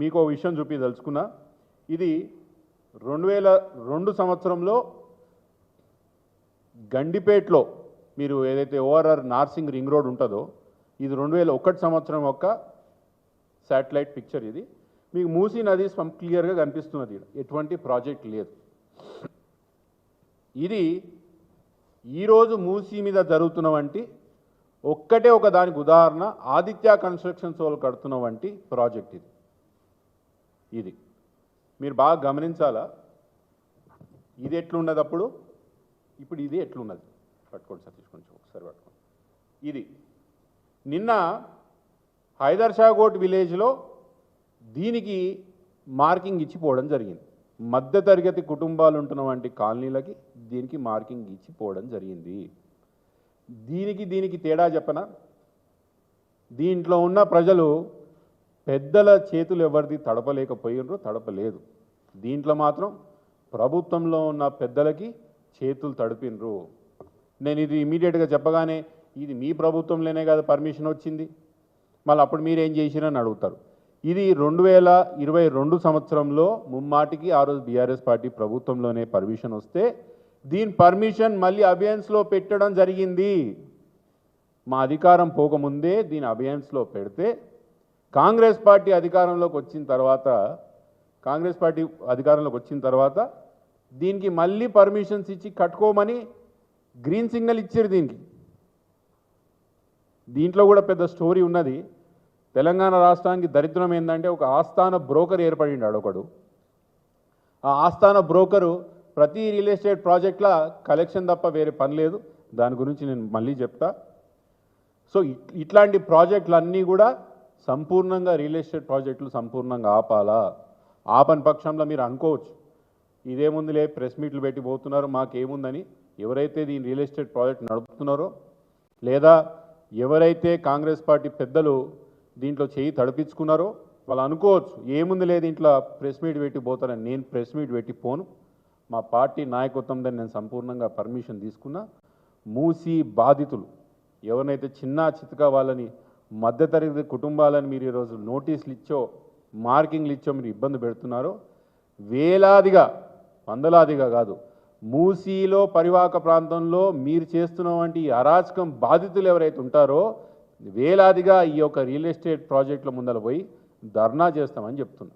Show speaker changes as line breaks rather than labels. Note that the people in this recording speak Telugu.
మీకు ఓ విషయం చూపించదలుచుకున్నా ఇది రెండు వేల రెండు సంవత్సరంలో గండిపేట్లో మీరు ఏదైతే ఓఆర్ఆర్ నార్సింగ్ రింగ్ రోడ్ ఉంటుందో ఇది రెండు వేల ఒకటి సంవత్సరం యొక్క శాటిలైట్ పిక్చర్ ఇది. మీకు మూసీ నది స్వం క్లియర్గా కనిపిస్తున్నది ఎటువంటి ప్రాజెక్ట్ లేదు. ఇది ఈరోజు మూసీ మీద జరుగుతున్న వంటి ఒక్కటే ఒక దానికి ఉదాహరణ ఆదిత్య కన్స్ట్రక్షన్స్ వాళ్ళు కడుతున్న వంటి ప్రాజెక్ట్ ఇది. ఇది. మీరు బాగా గమనించాలా? ఇది ఎట్లున్నది అప్పుడు? ఇప్పుడు ఇది ఎట్లున్నది? పట్టుకోండి సతీష్ కొంచెం ఒకసారి పట్టుకోండి. ఇది. నిన్న హైదర్ షాగోట్ విలేజ్లో దీనికి మార్కింగ్ ఇచ్చిపోవడం జరిగింది. మధ్యతరగతి కుటుంబాలు ఉంటున్న వంటి కాలనీలకి దీనికి మార్కింగ్ ఇచ్చిపోవడం జరిగింది. దీనికి దీనికి తేడా చెప్పనా? దీంట్లో ఉన్న ప్రజలు పెద్దల చేతులు ఎవరిది తడపలేకపోయినరు తడపలేదు. దీంట్లో మాత్రం ప్రభుత్వంలో ఉన్న పెద్దలకి చేతులు తడిపినరు. నేను ఇది ఇమీడియట్గా చెప్పగానే ఇది మీ ప్రభుత్వంలోనే కదా పర్మిషన్ వచ్చింది. మళ్ళీ అప్పుడు మీరేం చేసిరని అడుగుతారు. ఇది రెండు వేల ఇరవై రెండు సంవత్సరంలో ముమ్మాటికి ఆ రోజు బీఆర్ఎస్ పార్టీ ప్రభుత్వంలోనే పర్మిషన్ వస్తే దీని పర్మిషన్ మళ్ళీ అభియన్స్లో పెట్టడం జరిగింది. మా అధికారం పోకముందే దీని అభియన్స్లో పెడితే కాంగ్రెస్ పార్టీ అధికారంలోకి వచ్చిన తర్వాత కాంగ్రెస్ పార్టీ అధికారంలోకి వచ్చిన తర్వాత దీనికి మళ్ళీ పర్మిషన్స్ ఇచ్చి కట్టుకోమని గ్రీన్ సిగ్నల్ ఇచ్చారు దీనికి. దీంట్లో కూడా పెద్ద స్టోరీ ఉన్నది. తెలంగాణ రాష్ట్రానికి దరిద్రం ఏంటంటే ఒక ఆస్థాన బ్రోకర్ ఏర్పడిండాడు ఒకడు ఆ ఆస్థాన బ్రోకరు ప్రతి రియల్ ఎస్టేట్ ప్రాజెక్ట్ల కలెక్షన్ తప్ప వేరే పని లేదు. దాని గురించి నేను మళ్ళీ చెప్తా. సో ఇట్లాంటి ప్రాజెక్టులన్నీ కూడా సంపూర్ణంగా రియల్ ఎస్టేట్ ప్రాజెక్టులు సంపూర్ణంగా ఆపాలా? ఆపని పక్షంలో మీరు అనుకోవచ్చు. ఇదేముందిలే ప్రెస్ మీట్లు పెట్టి పోతున్నారు మాకేముందని ఎవరైతే దీని రియల్ ఎస్టేట్ ప్రాజెక్ట్ నడుపుతున్నారో లేదా ఎవరైతే కాంగ్రెస్ పార్టీ పెద్దలు దీంట్లో చేయి తడిపించుకున్నారో వాళ్ళు అనుకోవచ్చు ఏముంది లేదు దీంట్లో ప్రెస్ మీట్ పెట్టి పోతారని. నేను ప్రెస్ మీట్ పెట్టి పోను. మా పార్టీ నాయకత్వం దాన్ని నేను సంపూర్ణంగా పర్మిషన్ తీసుకున్నా. మూసి బాధితులు ఎవరినైతే చిన్న చితక వాళ్ళని మధ్యతరగతి కుటుంబాలను మీరు ఈరోజు నోటీసులు ఇచ్చో మార్కింగ్లు ఇచ్చో మీరు ఇబ్బంది పెడుతున్నారో వేలాదిగా వందలాదిగా కాదు మూసీలో పరివాహక ప్రాంతంలో మీరు చేస్తున్న వంటి ఈ అరాచకం బాధితులు ఎవరైతే ఉంటారో వేలాదిగా ఈ యొక్క రియల్ ఎస్టేట్ ప్రాజెక్టుల ముందర పోయి ధర్నా చేస్తామని చెప్తున్నా.